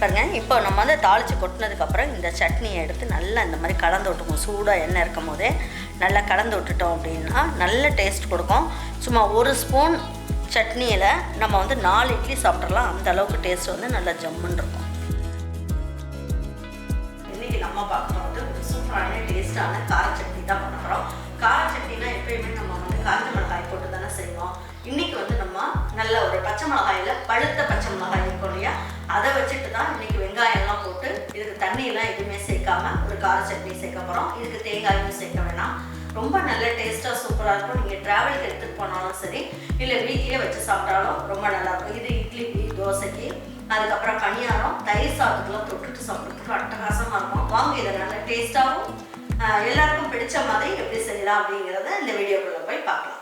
பாருங்கள் இப்போ நம்ம வந்து தாளித்து கொட்டினதுக்கப்புறம் இந்த சட்னியை எடுத்து நல்லா இந்த மாதிரி கலந்து விட்டுக்குவோம். சூடாக எண்ணெய் இருக்கும் போதே நல்லா கலந்து விட்டுட்டோம் அப்படின்னா நல்ல டேஸ்ட் கொடுக்கும். சும்மா ஒரு ஸ்பூன் சட்னியில் நம்ம வந்து நாலு இட்லி சாப்பிட்றலாம் அந்த அளவுக்கு டேஸ்ட் வந்து நல்லா ஜம்முன்னு இருக்கும். இன்னைக்கு நம்ம பார்க்குறோம் வந்து ஒரு சூப்பரான டேஸ்டான கார சட்னி தான் பண்ண போகிறோம் கார சட்னினா எப்பயுமே நம்ம வந்து காஞ்ச மிளகாய் போட்டு தானே செய்வோம். இன்னைக்கு வந்து நம்ம நல்ல ஒரு பச்சை மிளகாயில் பழுத்த பச்சை மிளகாய் இருக்கும் இல்லையா? அதை வச்சு சேர்க்க போகிறோம் இதுக்கு தேங்காயும் சேர்க்க வேணாம். ரொம்ப நல்ல டேஸ்ட்டாக சூப்பராக இருக்கும். நீங்கள் ட்ராவலுக்கு எடுத்துகிட்டு போனாலும் சரி இல்லை வீட்டிலே வச்சு சாப்பிட்டாலும் ரொம்ப நல்லா இருக்கும். இது இட்லிக்கு தோசைக்கு அதுக்கப்புறம் பணியாரம் தயிர் சாதத்துக்குலாம் தொட்டுட்டு சாப்பிட்றதுக்கு அட்டகாசமாக இருக்கும். வாங்க இதை நல்ல டேஸ்ட்டாகவும் எல்லாருக்கும் பிடிச்ச மாதிரி எப்படி செய்யலாம் அப்படிங்கிறத இந்த வீடியோக்குள்ளே போய் பார்க்கலாம்.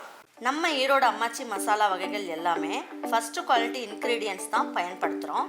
நம்ம ஈரோடு அம்மாச்சி மசாலா வகைகள் எல்லாமே ஃபஸ்ட்டு குவாலிட்டி இன்க்ரீடியன்ஸ் தான் பயன்படுத்துகிறோம்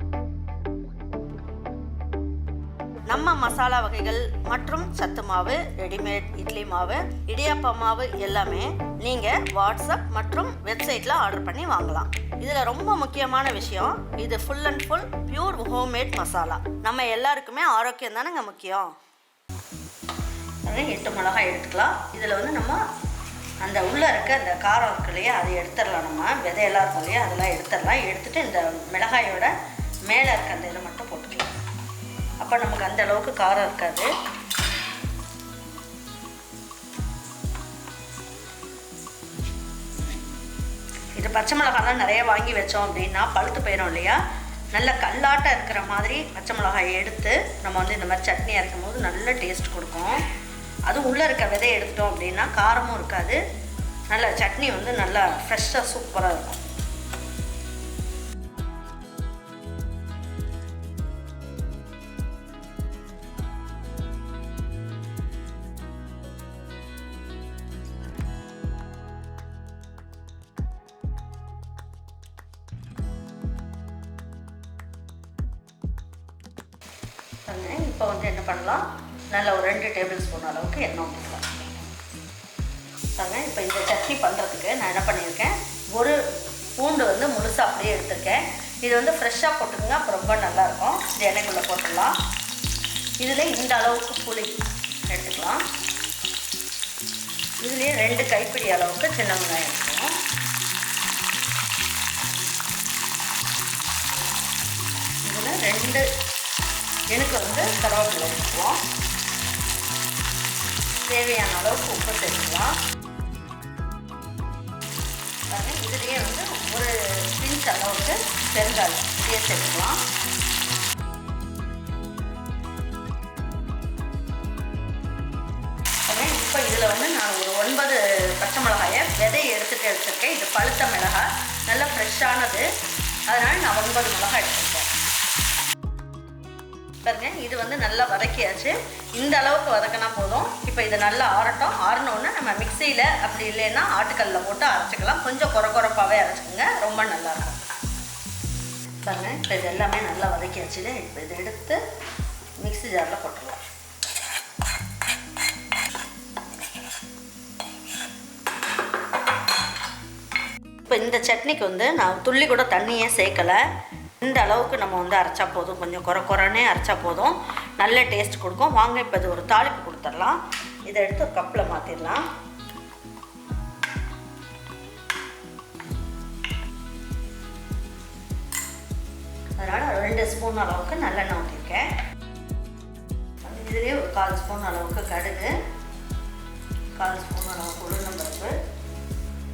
நம்ம மசாலா வகைகள் மற்றும் சத்து மாவு ரெடிமேட் இட்லி மாவு இடியாப்ப மாவு எல்லாமே நீங்கள் வாட்ஸ்அப் மற்றும் வெப்சைட்டில் ஆர்டர் பண்ணி வாங்கலாம். இதில் ரொம்ப முக்கியமான விஷயம் இது full and full pure homemade masala நம்ம எல்லாருக்குமே ஆரோக்கியம் தானேங்க முக்கியம்? எட்டு மிளகாய் எடுத்துக்கலாம். இதில் வந்து நம்ம அந்த உள்ளே இருக்க அந்த காரம் இருக்கு இல்லையா அதை எடுத்துடலாம் நம்ம. விதையெல்லாம் இருக்கும் இல்லையா அதெல்லாம் எடுத்துடலாம். எடுத்துட்டு இந்த மிளகாயோட மேலே இருக்க அந்த இதை மட்டும் அப்போ நமக்கு அந்த அளவுக்கு காரம் இருக்காது. இது பச்சை மிளகாலாம் நிறைய வாங்கி வச்சோம் அப்படின்னா பழுத்து போயிடும் இல்லையா? நல்ல கல்லாட்டம் இருக்கிற மாதிரி பச்சை மிளகாயை எடுத்து நம்ம வந்து இந்த மாதிரி சட்னி அரைக்கும் போது நல்ல டேஸ்ட் கொடுக்கும். அது உள்ளே இருக்க விதையை எடுத்துட்டோம் அப்படின்னா காரமும் இருக்காது. நல்ல சட்னி வந்து நல்லா ஃப்ரெஷ்ஷாக சூப்பராக இருக்கும். இப்போ வந்து என்ன பண்ணலாம்? நல்லா ஒரு ரெண்டு டேபிள் ஸ்பூன் அளவுக்கு எண்ணெய் ஊற்றிக்கலாம் பாருங்க இப்போ இந்த சட்னி பண்ணுறதுக்கு நான் என்ன பண்ணியிருக்கேன்? ஒரு பூண்டு வந்து முழுசாக அப்படியே எடுத்திருக்கேன். இது வந்து ஃப்ரெஷ்ஷாக போட்டுக்கோங்க அப்போ ரொம்ப நல்லாயிருக்கும். இது எண்ணெய்க்குள்ளே போட்டுடலாம். இதில் இந்த அளவுக்கு புளி எடுத்துக்கலாம். இதுலேயே ரெண்டு கைப்பிடி அளவுக்கு சின்ன வெங்காயம் எடுத்துக்கணும் இதில் ரெண்டு எனக்கு வந்து கருவேப்பிலை எடுத்துக்குவோம். தேவையான அளவுக்கு உப்பு சேர்த்துக்கலாம். பாருங்க இதுலேயே வந்து ஒரு பிஞ்ச் அளவுக்கு பெருங்காயம் இதையே சேர்த்துக்கலாம். இப்போ இதில் வந்து நான் ஒரு ஒன்பது பச்சை மிளகாயை விதையை எடுத்துகிட்டு எடுத்துருக்கேன் இது பழுத்த மிளகாய் நல்லா ஃப்ரெஷ்ஷானது அதனால் நான் ஒன்பது மிளகாய் எடுத்துருக்கேன் பாருங்க இது வந்து நல்லா வதக்கியாச்சு. இந்த அளவுக்கு வதக்கினா போதும். இப்போ இது நல்லா ஆறட்டும். ஆறினோடனே நம்ம மிக்சியில் அப்படி இல்லைன்னா ஆட்டுக்கல்லில் போட்டு அரைச்சிக்கலாம். கொஞ்சம் குறை குறைப்பாகவே அரைச்சிக்கோங்க. ரொம்ப நல்லா இருக்கும் பாருங்க இப்போ இது எல்லாமே நல்லா வதக்கியாச்சு. இப்போ இதை எடுத்து மிக்ஸி ஜாரில் போட்டுருவோம் இப்போ இந்த சட்னிக்கு வந்து நான் துள்ளி கூட தண்ணியே சேர்க்கலை. இந்த அளவுக்கு நம்ம வந்து அரைச்சா போதும். கொஞ்சம் குறை குறைனே அரைச்சா போதும். நல்ல டேஸ்ட் கொடுக்கும். வாங்க இப்போ இது ஒரு தாளிப்பு கொடுத்துடலாம் இதை எடுத்து ஒரு கப்பில் மாற்றிடலாம் அதனால் ரெண்டு ஸ்பூன் அளவுக்கு நல்லெண்ணெய் ஊற்றிருக்கேன் இதுலேயே ஒரு கால் ஸ்பூன் அளவுக்கு கடுகு. கால் ஸ்பூன் அளவுக்கு உளுந்தம்பருப்பு.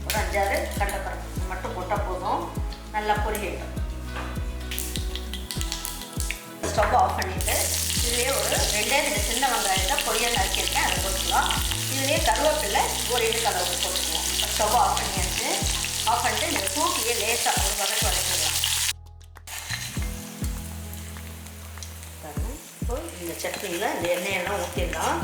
ஒரு அஞ்சாறு கடலைப்பருப்பு மட்டும் போட்டால் போதும். நல்லா பொரியட்டும். ஸ்டவ் ஆஃப் பண்ணிவிட்டு இதுலேயே ஒரு ரெண்டே ரெண்டு சின்ன வெங்காயத்தை பொரியல் நறுக்கியிருக்கேன் அதை போட்டுக்கலாம். இதுலேயே கருவேப்பிலை ஒரு இடுக்கு அளவுக்கு போட்டுக்குவோம் ஸ்டவ் ஆஃப் பண்ணியாச்சு. ஆஃப் பண்ணிட்டு இந்த சூட்லேயே லேசாக ஒரு வதக்கு வதக்கிடலாம் இப்போ இந்த சட்னியில் இந்த எண்ணெயெல்லாம் ஊற்றிடலாம்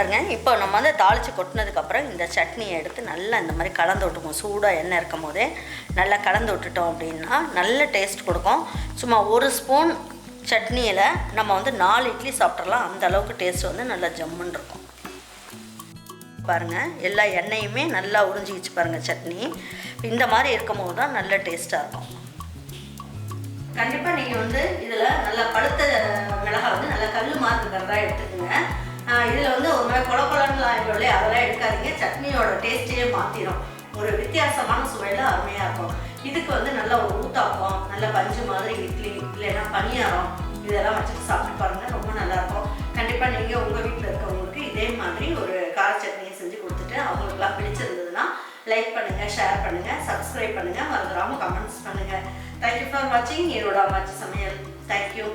பாருங்கள் இப்போ நம்ம வந்து தாளித்து கொட்டினதுக்கப்புறம் இந்த சட்னியை எடுத்து நல்லா இந்த மாதிரி கலந்து விட்டுக்குவோம். சூடாக எண்ணெய் இருக்கும் போதே நல்லா கலந்து விட்டுட்டோம் அப்படின்னா நல்ல டேஸ்ட் கொடுக்கும். சும்மா ஒரு ஸ்பூன் சட்னியில் நம்ம வந்து நாலு இட்லி சாப்பிட்றலாம் அந்த அளவுக்கு டேஸ்ட் வந்து நல்லா ஜம்முன்னு இருக்கும். பாருங்கள் எல்லா எண்ணெயுமே நல்லா உறிஞ்சிக்கிச்சு பாருங்கள் சட்னி. இந்த மாதிரி இருக்கும் போது தான் நல்ல டேஸ்ட்டாக இருக்கும். கண்டிப்பாக நீங்கள் வந்து இதில் நல்லா பழுத்த மிளகாய் வந்து நல்லா கல் மாதிரி இருக்கிறதா எடுத்துக்கோங்க. இதில் வந்து ஒரு மாதிரி கொல கொலன்லாம் ஆகிடும் இல்லையா? அதெல்லாம் எடுக்காதீங்க. சட்னியோட டேஸ்ட்டையே மாற்றிடும் ஒரு வித்தியாசமான சுவையில் அருமையாக இருக்கும். இதுக்கு வந்து நல்ல ஒரு ஊத்தாப்பம் நல்ல பஞ்சு மாதிரி இட்லி இல்லைன்னா பனியாரம் இதெல்லாம் வச்சுட்டு சாப்பிட்டு பாருங்கள் ரொம்ப நல்லாயிருக்கும் கண்டிப்பாக நீங்கள் உங்கள் வீட்டில் இருக்கவங்களுக்கு இதே மாதிரி ஒரு கார சட்னியை செஞ்சு கொடுத்துட்டு அவங்களுக்குலாம் பிடிச்சிருந்ததுன்னா லைக் பண்ணுங்கள் ஷேர் பண்ணுங்கள் சப்ஸ்கிரைப் பண்ணுங்கள் மறந்துடாமல் கமெண்ட்ஸ் பண்ணுங்கள் தேங்க்யூ ஃபார் வாட்சிங் என்னோட அம்மாச்சி சமையல். தேங்க்யூ